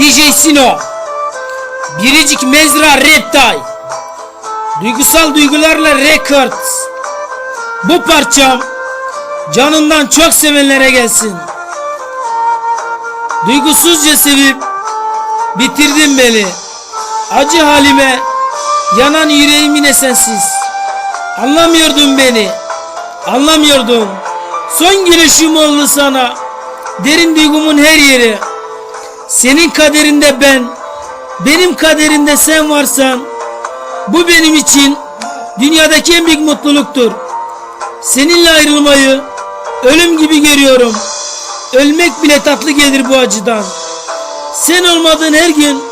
DJ Sino Biricik Mezra Reptile Duygusal Duygularla Records Bu parçam canından çok sevenlere gelsin. Duygusuzca sevip bitirdin beni. Acı halime yanan yüreğim yine sensiz Anlamıyordun beni. Anlamıyordun. Son gülüşüm oldu sana. Derin duygumun her yeri Senin kaderinde ben Benim kaderimde sen varsan Bu benim için Dünyadaki en büyük mutluluktur. Seninle ayrılmayı Ölüm gibi görüyorum. Ölmek bile tatlı gelir bu acıdan. Sen olmadığın her gün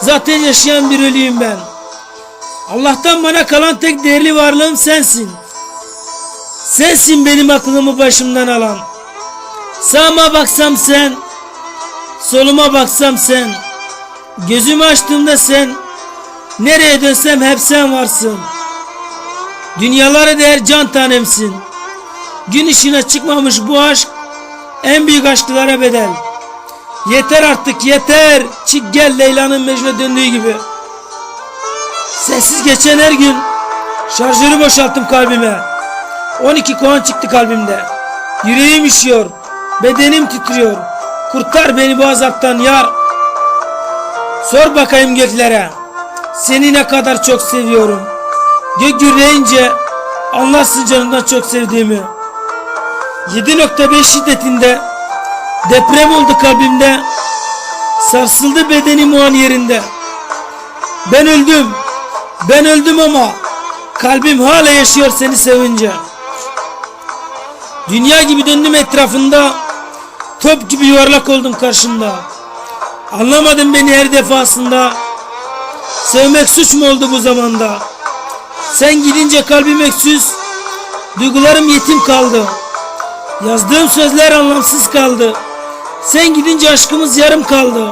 Zaten yaşayan bir ölüyüm ben. Allah'tan bana kalan tek değerli varlığım sensin. Sensin benim aklımı başımdan alan. Sağıma baksam sen Soluma baksam sen Gözümü açtığımda sen Nereye dönsem hep sen varsın. Dünyalara değer can tanemsin. Gün ışığına çıkmamış bu aşk En büyük aşklara bedel. Yeter artık yeter! Çık gel Leyla'nın Mecnun'a döndüğü gibi. Sessiz geçen her gün Şarjörü boşalttım kalbime. 12 kovan çıktı kalbimde. Yüreğim üşüyor Bedenim titriyor Kurtar beni bu azaptan yar. Sor bakayım göklere. Seni ne kadar çok seviyorum. Gök gürleyince Anlarsın canımdan çok sevdiğimi. 7.5 şiddetinde Deprem oldu kalbimde. Sarsıldı bedenim o an yerinde. Ben öldüm. Ben öldüm ama Kalbim hala yaşıyor seni sevince. Dünya gibi döndüm etrafında Top gibi yuvarlak oldum karşında Anlamadın beni her defasında. Sevmek suç mu oldu bu zamanda? Sen gidince kalbim öksüz Duygularım yetim kaldı. Yazdığım sözler anlamsız kaldı. Sen gidince aşkımız yarım kaldı.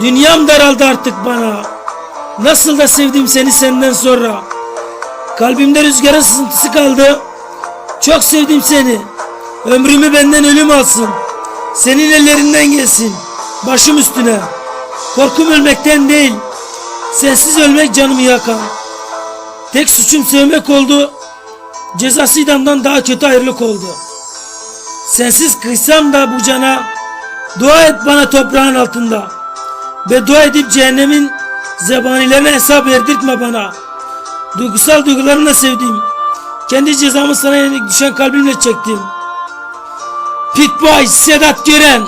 Dünyam daraldı artık bana. Nasıl da sevdim seni senden sonra. Kalbimde rüzgarın sızıntısı kaldı. Çok sevdim seni. Ömrümü benden ölüm alsın Senin ellerinden gelsin. Başım üstüne. Korkum ölmekten değil. Sensiz ölmek canımı yakan. Tek suçum sevmek oldu. Cezası idamdan daha kötü ayrılık oldu. Sensiz kıysam da bu cana Dua et bana toprağın altında. Ve dua edip cehennemin Zebanilerine hesap verdirtme bana. Duygusal duygularımla sevdim. Kendi cezamı sana yenik düşen kalbimle çektim Pitboy Sedat Gören